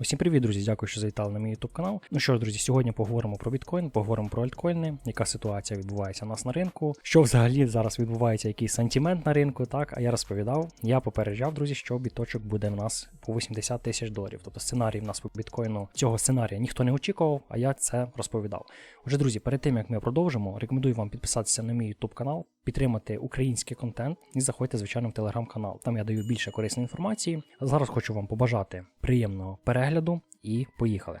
Усім привіт, друзі! Дякую, що завітали на мій YouTube канал. Ну що ж, друзі, сьогодні поговоримо про біткоін, поговоримо про альткоїни, яка ситуація відбувається у нас на ринку, що взагалі зараз відбувається, який сантимент на ринку. Так, а я розповідав, я попереджав, друзі, що біточок буде в нас по 80 тисяч доларів. Тобто сценарій в нас по біткоїну цього сценарія ніхто не очікував, а я це розповідав. Отже, друзі, перед тим як ми продовжимо, рекомендую вам підписатися на мій YouTube канал, підтримати український контент і заходьте, звичайно, в телеграм-канал. Там я даю більше корисної інформації. Зараз хочу вам побажати приємного перегляду і поїхали.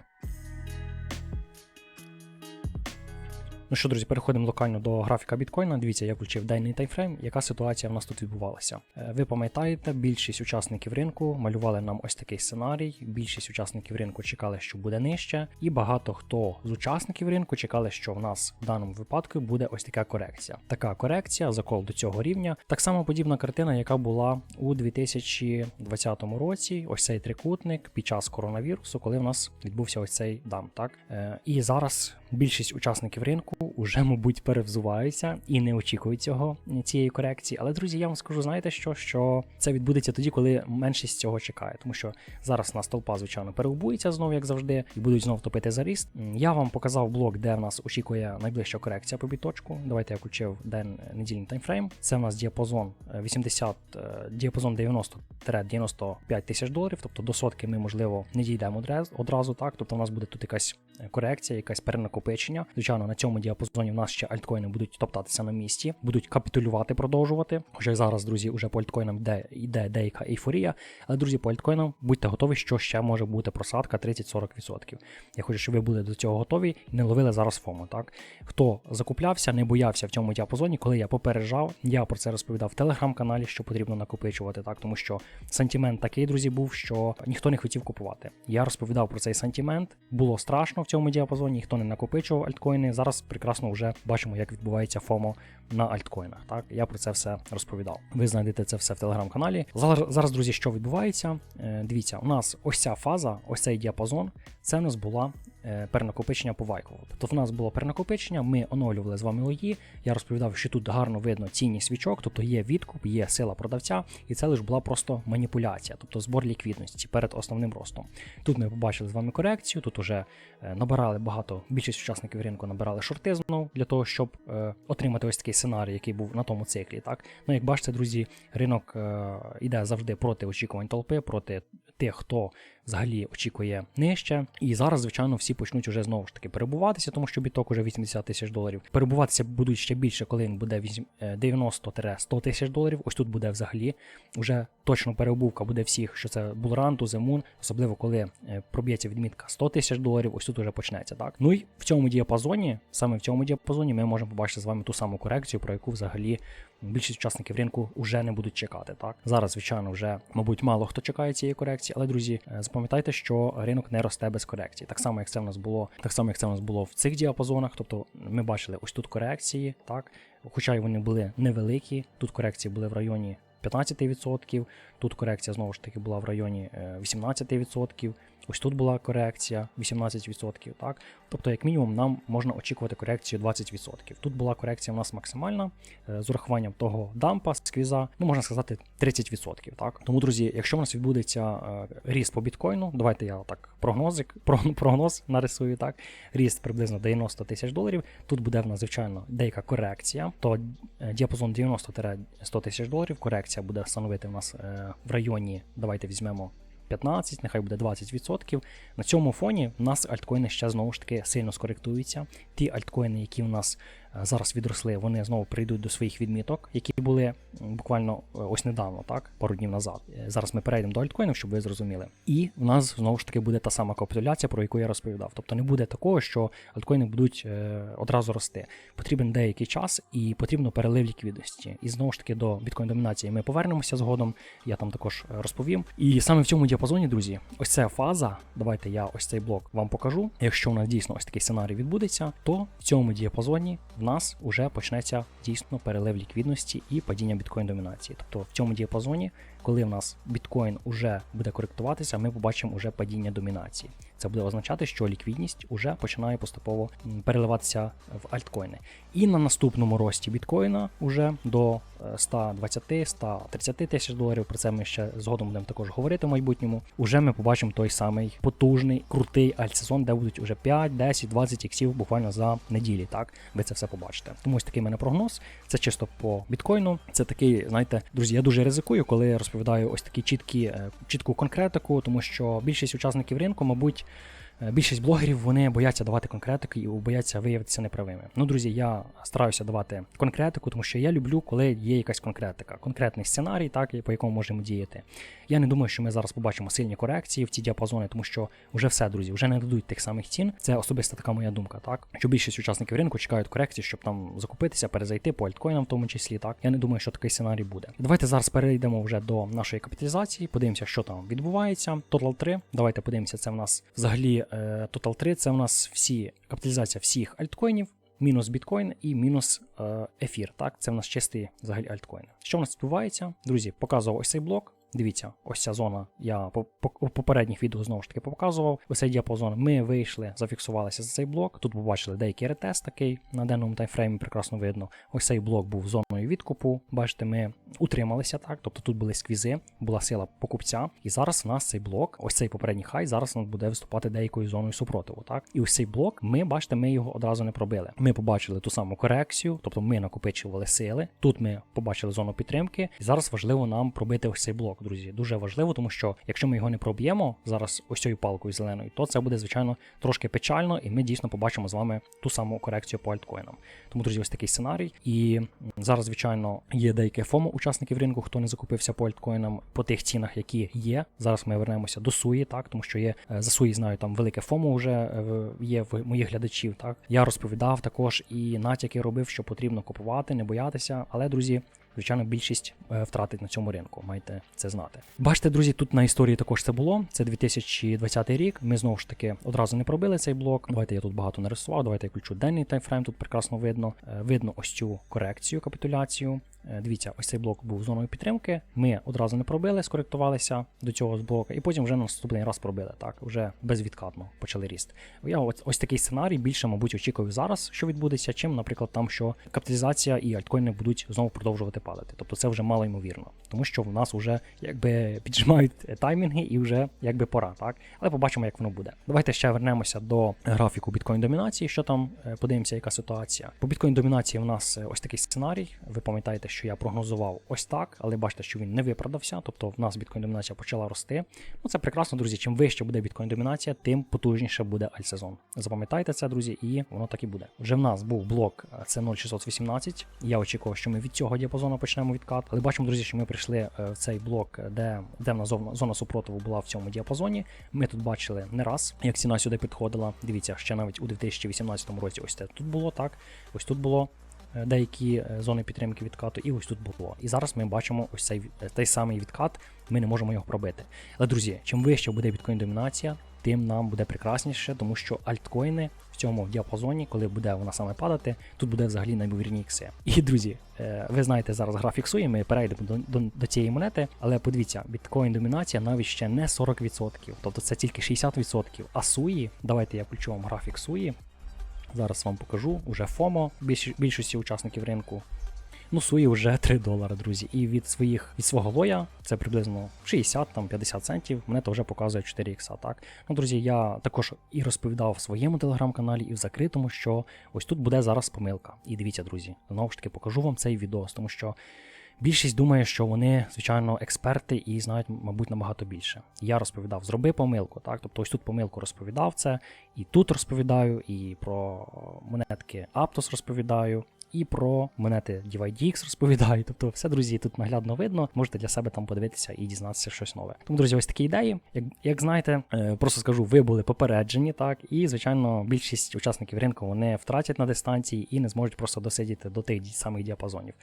Ну що, друзі, переходимо локально до графіка біткоїна. Дивіться, я включив денний таймфрейм, яка ситуація в нас тут відбувалася. Е, Ви пам'ятаєте, більшість учасників ринку малювали нам ось такий сценарій. Більшість учасників ринку чекали, що буде нижче, і багато хто з учасників ринку чекали, що в нас в даному випадку буде ось така корекція. Така корекція, закол до цього рівня. Так само подібна картина, яка була у 2020 році. Ось цей трикутник під час коронавірусу, коли в нас відбувся ось цей дам. Так Е, і зараз більшість учасників ринку вже, мабуть, перевзуваються і не очікують цього цієї корекції. Але друзі, я вам скажу, знаєте що? Що це відбудеться тоді, коли меншість цього чекає, тому що зараз нас толпа, звичайно, переубується знову, як завжди, і будуть знов топити за ріст. Я вам показав блок, де в нас очікує найближча корекція по біточку. Давайте я включив день недільний таймфрейм. Це в нас діапазон е, 80, е, діапазон 90-95 тисяч доларів. Тобто до сотки ми, можливо, не дійдемо одразу. Так, тобто у нас буде тут якась е, корекція, якась перенакопичення. Звичайно, на цьому діапазоні в нас ще альткоїни будуть топтатися на місці, будуть капітулювати, продовжувати. Хоча зараз, друзі, вже по альткоїнам йде, йде деяка ейфорія. Але, друзі, по альткоїнам будьте готові, що ще може бути просадка 30-40%. Я хочу, щоб ви були до цього готові і не ловили зараз фому. Так хто закуплявся, не боявся в цьому діапазоні, коли я попереджав, я про це розповідав в телеграм-каналі, що потрібно накопичувати, так тому що сантимент такий, друзі, був, що ніхто не хотів купувати. Я розповідав про цей сантимент, було страшно в цьому діапазоні, ніхто не накопичував альткоїни. Зараз прекрасно вже бачимо, як відбувається ФОМО на альткоїнах. Так, я про це все розповідав. Ви знайдете це все в телеграм-каналі. Зараз, друзі, що відбувається? Е, дивіться, у нас ось ця фаза, ось цей діапазон, це в нас була е, перенакопичення по Вайкову. Тобто в нас було перенакопичення, ми оновлювали з вами Ої. Я розповідав, що тут гарно видно цінність свічок, тобто є відкуп, є сила продавця, і це лише була просто маніпуляція, тобто збор ліквідності перед основним ростом. Тут ми побачили з вами корекцію, тут уже е, набирали багато, більшість учасників ринку набирали шорти знову для того, щоб отримати ось такий сценарій, який був на тому циклі. Так, ну як бачите, друзі, ринок е, іде завжди проти очікувань толпи, проти тих, хто взагалі очікує нижче. І зараз, звичайно, всі почнуть уже знову ж таки перебуватися, тому що біток уже 80 тисяч доларів. Перебуватися будуть ще більше, коли він буде е, 90-100 тисяч доларів. Ось тут буде взагалі вже точно перебувка буде всіх, що це the Moon, особливо коли е, проб'ється відмітка 100 тисяч доларів, ось тут уже почнеться. Так, ну і в цьому діапазоні, саме в цьому діапазоні, ми можемо побачити з вами ту саму корекцію, про яку взагалі більшість учасників ринку вже не будуть чекати. Так зараз, звичайно, вже мабуть мало хто чекає цієї корекції, але друзі, е, запам'ятайте, що ринок не росте без корекції. Так само, як це в нас було, так само, як це в нас було в цих діапазонах. Тобто ми бачили ось тут корекції, так, хоча й вони були невеликі. Тут корекції були в районі 15%, тут корекція знову ж таки була в районі е, 18%. Ось тут була корекція 18%. Так? Тобто, як мінімум, нам можна очікувати корекцію 20%. Тут була корекція у нас максимальна е, з урахуванням того дампа, сквіза, ну можна сказати 30%. Так? Тому, друзі, якщо у нас відбудеться е, ріст по біткоїну, давайте я так прогнозик, прогноз нарисую так. Ріст приблизно 90 тисяч доларів. Тут буде в нас, звичайно, деяка корекція, то е, діапазон 90-100 тисяч доларів. Корекція буде становити в нас в районі, давайте візьмемо 15, нехай буде 20%. На цьому фоні в нас альткоїни ще знову ж таки сильно скоректуються. Ті альткоїни, які в нас зараз відросли, вони знову прийдуть до своїх відміток, які були буквально е, ось недавно, так, пару днів назад. Е, Зараз ми перейдемо до альткоїнів, щоб ви зрозуміли. І в нас знову ж таки буде та сама капітуляція, про яку я розповідав. Тобто не буде такого, що альткоїни будуть е, одразу рости. Потрібен деякий час і потрібно перелив ліквідності. І знову ж таки до біткоін домінації ми повернемося згодом. Я там також е, розповім. І саме в цьому діапазоні, друзі, ось ця фаза. Давайте я ось цей блок вам покажу. Якщо у нас дійсно ось такий сценарій відбудеться, то в цьому діапазоні в нас вже почнеться дійсно перелив ліквідності і падіння біткоін домінації. Тобто в цьому діапазоні, коли в нас біткоін уже буде коректуватися, ми побачимо уже падіння домінації. Це буде означати, що ліквідність уже починає поступово переливатися в альткоїни. І на наступному рості біткоїна уже до е, 120-130 тисяч доларів. Про це ми ще згодом будемо також говорити в майбутньому. Уже ми побачимо той самий потужний, крутий альтсезон, де будуть уже 5, 10, 20 іксів буквально за неділі. Так, ви це все побачите. Тому ось такий мене прогноз. Це чисто по біткоїну. Це такий, знаєте, друзі, я дуже ризикую, коли я розповідаю ось такі чіткі, е, чітку конкретику, тому що більшість учасників ринку, мабуть. Е, Більшість блогерів вони бояться давати конкретику і бояться виявитися неправими. Ну, друзі, я стараюся давати конкретику, тому що я люблю, коли є якась конкретика, конкретний сценарій, так по якому можемо діяти. Я не думаю, що ми зараз побачимо сильні корекції в ці діапазони, тому що вже все, друзі, вже не дадуть тих самих цін. Це особиста така моя думка, так що більшість учасників ринку чекають корекції, щоб там закупитися, перезайти по альткоїнам, в тому числі. Так я не думаю, що такий сценарій буде. Давайте зараз перейдемо вже до нашої капіталізації. Подивимося, що там відбувається. Total 3. Давайте подивимося. Це в нас взагалі Total 3 Це у нас всі капіталізація всіх альткоїнів. Мінус біткоін і мінус ефір. Так, це в нас чистий взагалі альткоїни. Що в нас відбувається? Друзі, показував ось цей блок. Дивіться, ось ця зона. Я по, попередніх відео знову ж таки показував. Ось цей діапазон. Ми вийшли, зафіксувалися за цей блок. Тут побачили деякий ретест такий на денному таймфреймі, прекрасно видно. Ось цей блок був зоною відкупу. Бачите, ми утрималися так. Тобто тут були сквізи, була сила покупця. І зараз у нас цей блок, ось цей попередній хай, зараз нас буде виступати деякою зоною супротиву. Так, і ось цей блок, ми бачите, ми його одразу не пробили. Ми побачили ту саму корекцію, тобто ми накопичували сили. Тут ми побачили зону підтримки, і зараз важливо нам пробити ось цей блок друзі. Дуже важливо, тому що якщо ми його не проб'ємо зараз ось цією палкою зеленою, то це буде, звичайно, трошки печально, і ми дійсно побачимо з вами ту саму корекцію по альткоїнам. Тому, друзі, ось такий сценарій. І зараз, звичайно, є деяке ФОМО учасників ринку, хто не закупився по альткоїнам по тих цінах, які є. Зараз ми вернемося до суї, так, тому що є е, за суї, знаю, там велике ФОМО вже е, є в моїх глядачів. Так я розповідав також і натяки робив, що потрібно купувати, не боятися. Але, друзі, звичайно, більшість е, втратить на цьому ринку. Маєте це знати. Бачите, друзі, тут на історії також це було. Це 2020 рік. Ми знову ж таки одразу не пробили цей блок. Давайте я тут багато нарисував. Давайте я включу денний таймфрейм. Тут прекрасно видно. Е, Видно ось цю корекцію, капітуляцію. Е, Дивіться, ось цей блок був зоною підтримки. Ми одразу не пробили, скоректувалися до цього з блока, і потім вже на наступний раз пробили. Так, вже безвідкатно почали ріст. Я ось, ось такий сценарій більше, мабуть, очікую зараз, що відбудеться, чим, наприклад, там, що капіталізація і альткоїни будуть знову продовжувати падати. Тобто це вже мало ймовірно, тому що в нас вже якби піджимають таймінги і вже якби пора, так. Але побачимо, як воно буде. Давайте ще вернемося до графіку біткоін домінації. Що там е, подивимося, яка ситуація. По біткоін домінації в нас е, ось такий сценарій. Ви пам'ятаєте, що я прогнозував ось так, але бачите, що він не виправдався. Тобто в нас біткоін домінація почала рости. Ну це прекрасно, друзі. Чим вище буде біткоін домінація, тим потужніше буде альтсезон. Запам'ятайте це, друзі, і воно так і буде. Вже в нас був блок е, це 0,618. Я очікував, що ми від цього діапазону почнемо відкат. Але бачимо, друзі, що ми прийшли е, в цей блок, де, де нас зона, зона супротиву була в цьому діапазоні. Ми тут бачили не раз, як ціна сюди підходила. Дивіться, ще навіть у 2018 році ось це тут було так. Ось тут було е, деякі е, зони підтримки відкату, і ось тут було. І зараз ми бачимо ось цей е, той самий відкат, ми не можемо його пробити. Але, друзі, чим вище буде біткоін домінація, тим нам буде прекрасніше, тому що альткоїни цьому діапазоні, коли буде вона саме падати, тут буде взагалі наймовірні ікси. І друзі, е, ви знаєте зараз графік суї, ми перейдемо до, до, до цієї монети, але подивіться, біткоін домінація навіть ще не 40%, тобто це тільки 60%. А суї, давайте я включу вам графік суї. Зараз вам покажу уже ФОМО більш, більшості учасників ринку. Ну, суї вже 3 долари, друзі. І від своїх від свого лоя це приблизно 60 там 50 центів. Мене то вже показує 4 ікса. Так ну, друзі, я також і розповідав в своєму телеграм-каналі, і в закритому, що ось тут буде зараз помилка. І дивіться, друзі, знову ж таки покажу вам цей відос, тому що. Більшість думає, що вони, звичайно, експерти і знають, мабуть, набагато більше. Я розповідав, зроби помилку, так? Тобто ось тут помилку розповідав це, і тут розповідаю, і про монетки Aptos розповідаю, і про монети DYDX розповідаю. Тобто, все, друзі, тут наглядно видно. Можете для себе там подивитися і дізнатися щось нове. Тому, друзі, ось такі ідеї. Як, як знаєте, е, просто скажу, ви були попереджені, так, і, звичайно, більшість учасників ринку вони втратять на дистанції і не зможуть просто досидіти до тих самих діапазонів.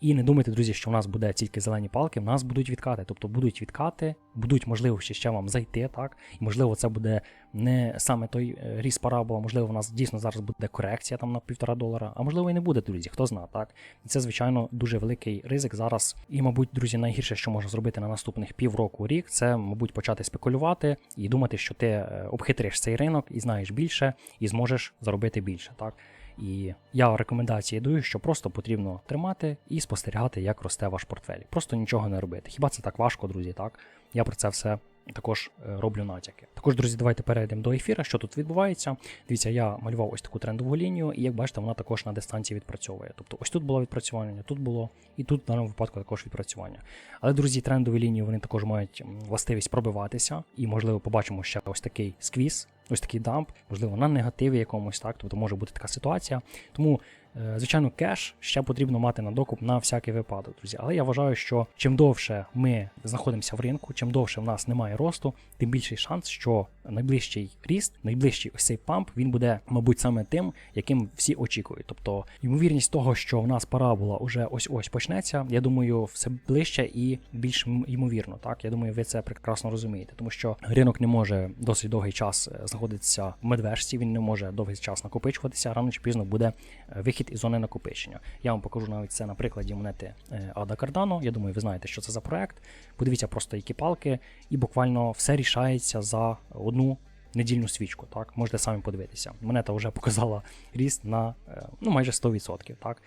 І не думайте, друзі, що в нас буде тільки зелені палки, в нас будуть відкати. Тобто будуть відкати, будуть можливості ще вам зайти, так, і можливо, це буде не саме той е, ріст парабола, можливо, у нас дійсно зараз буде корекція там на півтора долара, а можливо і не буде, друзі, хто знає, так? І це, звичайно, дуже великий ризик зараз. І, мабуть, друзі, найгірше, що можна зробити на наступних півроку рік, це, мабуть, почати спекулювати і думати, що ти е, обхитриш цей ринок і знаєш більше, і зможеш заробити більше. так? І я рекомендації даю, що просто потрібно тримати і спостерігати, як росте ваш портфель. Просто нічого не робити. Хіба це так важко, друзі? Так я про це все також е, роблю натяки. Також, друзі, давайте перейдемо до ефіра, що тут відбувається. Дивіться, я малював ось таку трендову лінію, і як бачите, вона також на дистанції відпрацьовує. Тобто ось тут було відпрацювання, тут було, і тут в даному випадку також відпрацювання. Але, друзі, трендові лінії вони також мають властивість пробиватися, і, можливо, побачимо ще ось такий сквіз, ось такий дамп, можливо, на негативі якомусь, так, тобто може бути така ситуація. Тому. Е, Звичайно, кеш ще потрібно мати на докуп на всякий випадок, друзі. Але я вважаю, що чим довше ми знаходимося в ринку, чим довше в нас немає росту, тим більший шанс, що найближчий ріст, найближчий ось цей памп, він буде, мабуть, саме тим, яким всі очікують. Тобто, ймовірність того, що в нас парабола уже ось ось почнеться, я думаю, все ближче і більш ймовірно. Так, я думаю, ви це прекрасно розумієте, тому що ринок не може досить довгий час е, знаходитися в медвежці, він не може довгий час накопичуватися. Рано чи пізно буде е, вихід із зони накопичення. Я вам покажу навіть це на прикладі монети е, Ада Кардано. Я думаю, ви знаєте, що це за проект. Подивіться просто які палки, і буквально все рішається за одну. Недільну свічку, так, можете самі подивитися. Монета вже показала ріст на е, ну, майже 100%. Так.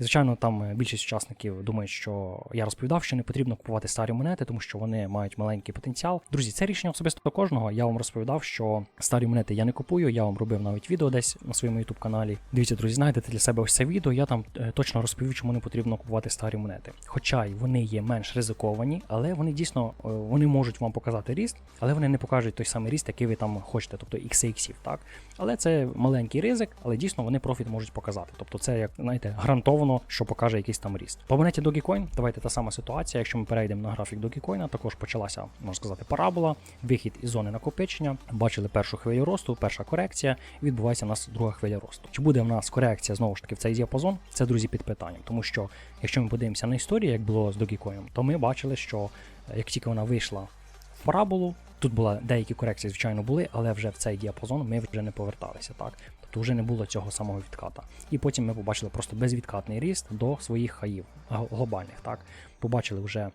І, Звичайно, там е, більшість учасників думають, що я розповідав, що не потрібно купувати старі монети, тому що вони мають маленький потенціал. Друзі, це рішення особисто кожного. Я вам розповідав, що старі монети я не купую. Я вам робив навіть відео десь на своєму youtube каналі. Дивіться, друзі, знайдете для себе ось це відео. Я там е, точно розповів, чому не потрібно купувати старі монети. Хоча й вони є менш ризиковані, але вони дійсно е, вони можуть вам показати ріст, але вони не покажуть той самий ріст, який ви там хочете, тобто XAX, так. Але це маленький ризик, але дійсно вони профіт можуть показати. Тобто це як знаєте, гарантовано, що покаже якийсь там ріст. По монеті Dogecoin, давайте та сама ситуація. Якщо ми перейдемо на графік Dogecoin, також почалася, можна сказати, парабола, вихід із зони накопичення. Бачили першу хвилю росту, перша корекція, і відбувається у нас друга хвиля росту. Чи буде в нас корекція знову ж таки в цей діапазон? Це друзі під питанням, тому що якщо ми подивимося на історію, як було з Dogecoin, то ми бачили, що е, як тільки вона вийшла в параболу. Тут була деякі корекції, звичайно, були, але вже в цей діапазон ми вже не поверталися, так? Тобто вже не було цього самого відката. І потім ми побачили просто безвідкатний ріст до своїх хаїв глобальних, так? Побачили вже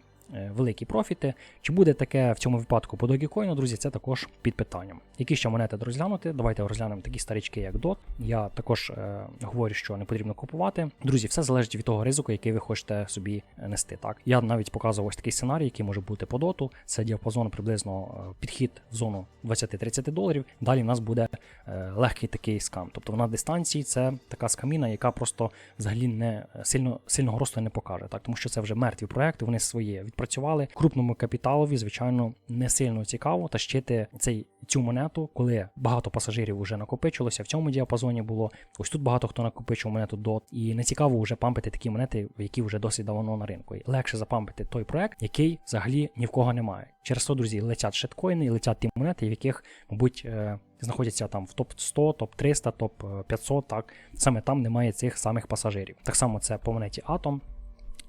великі профіти. Чи буде таке в цьому випадку по Dogecoin, друзі, це також під питанням. Які ще монети розглянути? Давайте розглянемо такі старічки, як DOT. Я також е, говорю, що не потрібно купувати. Друзі, все залежить від того ризику, який ви хочете собі е, нести. Так, я навіть показував ось такий сценарій, який може бути по доту. Це діапазон приблизно е, підхід в зону 20-30 доларів. Далі в нас буде е, легкий такий скам. Тобто на дистанції це така скаміна, яка просто взагалі не е, сильно сильного росту не покаже, так тому що це вже мертві проекти. Вони своє відпрацювали. Крупному капіталові, звичайно, не сильно цікаво тащити цей цю монету, коли багато пасажирів вже накопичилося. В цьому діапазоні було ось тут багато хто накопичив монету DOT, і не цікаво вже пампити такі монети, які вже досить давно на ринку. І легше запампити той проект, який взагалі ні в кого немає. Через то, друзі, летять шиткоїни летять ті монети, в яких, мабуть, е, знаходяться там в топ 100, топ 300, топ 500. Так саме там немає цих самих пасажирів. Так само це по монеті Atom.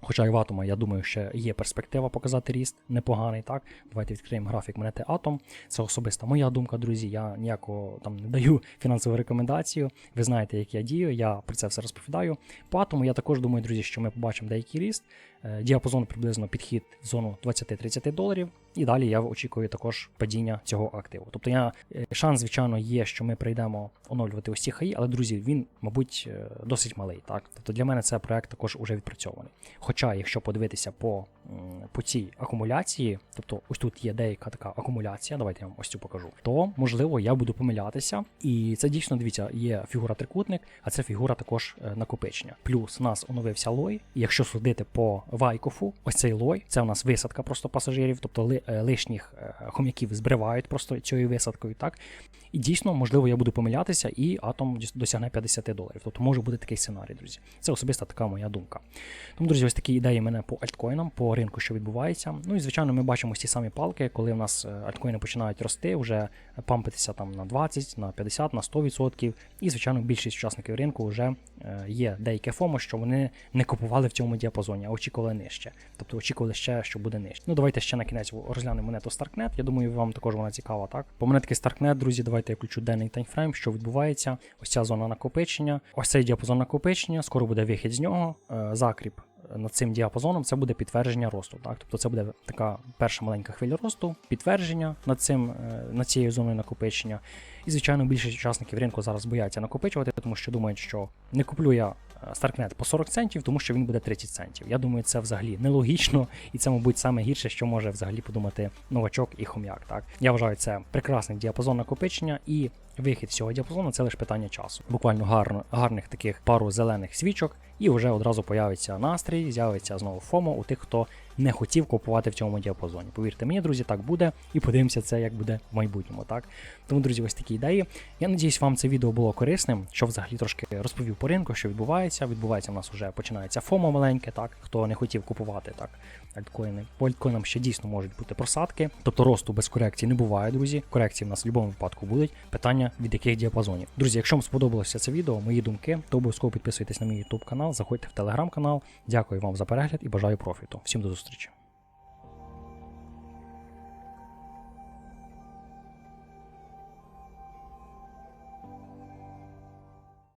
Хоча і в Атома, я думаю, ще є перспектива показати ріст непоганий. Так, давайте відкриємо графік монети Атом. Це особиста моя думка, друзі. Я ніякого там не даю фінансову рекомендацію. Ви знаєте, як я дію, я про це все розповідаю. По атому я також думаю, друзі, що ми побачимо деякий ріст. Е, Діапазон приблизно підхід в зону 20-30 доларів. І далі я очікую також падіння цього активу. Тобто я е, шанс, звичайно, є, що ми прийдемо оновлювати ось хаї, але друзі, він, мабуть, е, досить малий. Так, тобто для мене це проект також уже відпрацьований. Хоча, якщо подивитися по, по цій акумуляції, тобто ось тут є деяка така акумуляція, давайте я вам ось цю покажу, то можливо я буду помилятися. І це дійсно дивіться, є фігура трикутник, а це фігура також е, накопичення. Плюс у нас оновився лой. І якщо судити по Вайкофу, ось цей лой, це у нас висадка просто пасажирів, тобто ли, е, лишніх е, хом'яків збривають просто цією висадкою, так. І дійсно, можливо, я буду помилятися, і атом досягне 50 доларів. Тобто може бути такий сценарій, друзі. Це особиста така моя думка. Тому, друзі, ось такі ідеї мене по альткоїнам, по ринку, що відбувається. Ну і звичайно, ми бачимо ці самі палки, коли в нас е, альткоїни починають рости, вже пампитися там на 20, на 50, на 100%. І, звичайно, більшість учасників ринку вже е, є деяке ФОМО, що вони не купували в цьому діапазоні, а очікували нижче. Тобто очікували ще, що буде нижче. Ну, давайте ще на кінець розглянемо монету StarkNet. Я думаю, вам також вона цікава, так? По монетки StarkNet, друзі, давайте я включу денний таймфрейм, що відбувається. Ось ця зона накопичення, ось цей діапазон накопичення, скоро буде вихід з нього, е, закріп над цим діапазоном це буде підтвердження росту. Так? Тобто це буде така перша маленька хвиля росту, підтвердження над цим, е, над цією зоною накопичення. І, звичайно, більшість учасників ринку зараз бояться накопичувати, тому що думають, що не куплю я StarkNet по 40 центів, тому що він буде 30 центів. Я думаю, це взагалі нелогічно, і це, мабуть, саме гірше, що може взагалі подумати новачок і хом'як. Так? Я вважаю, це прекрасний діапазон накопичення і вихід з цього діапазону це лише питання часу. Буквально гарно, гарних таких пару зелених свічок, і вже одразу появиться настрій, з'явиться знову ФОМО у тих, хто не хотів купувати в цьому діапазоні. Повірте мені, друзі, так буде, і подивимося це, як буде в майбутньому. Так тому, друзі, ось такі ідеї. Я надіюсь, вам це відео було корисним, що взагалі трошки розповів по ринку, що відбувається. Відбувається в нас вже починається ФОМО маленьке, так хто не хотів купувати так альткоїни. По альткоїнам ще дійсно можуть бути просадки, тобто росту без корекції не буває, друзі. Корекції в нас в будь-якому випадку будуть. Питання від яких діапазонів. Друзі, якщо вам сподобалося це відео, мої думки, то обов'язково підписуйтесь на мій YouTube канал, заходьте в телеграм канал. Дякую вам за перегляд і бажаю профіту. Всім до зустрічі.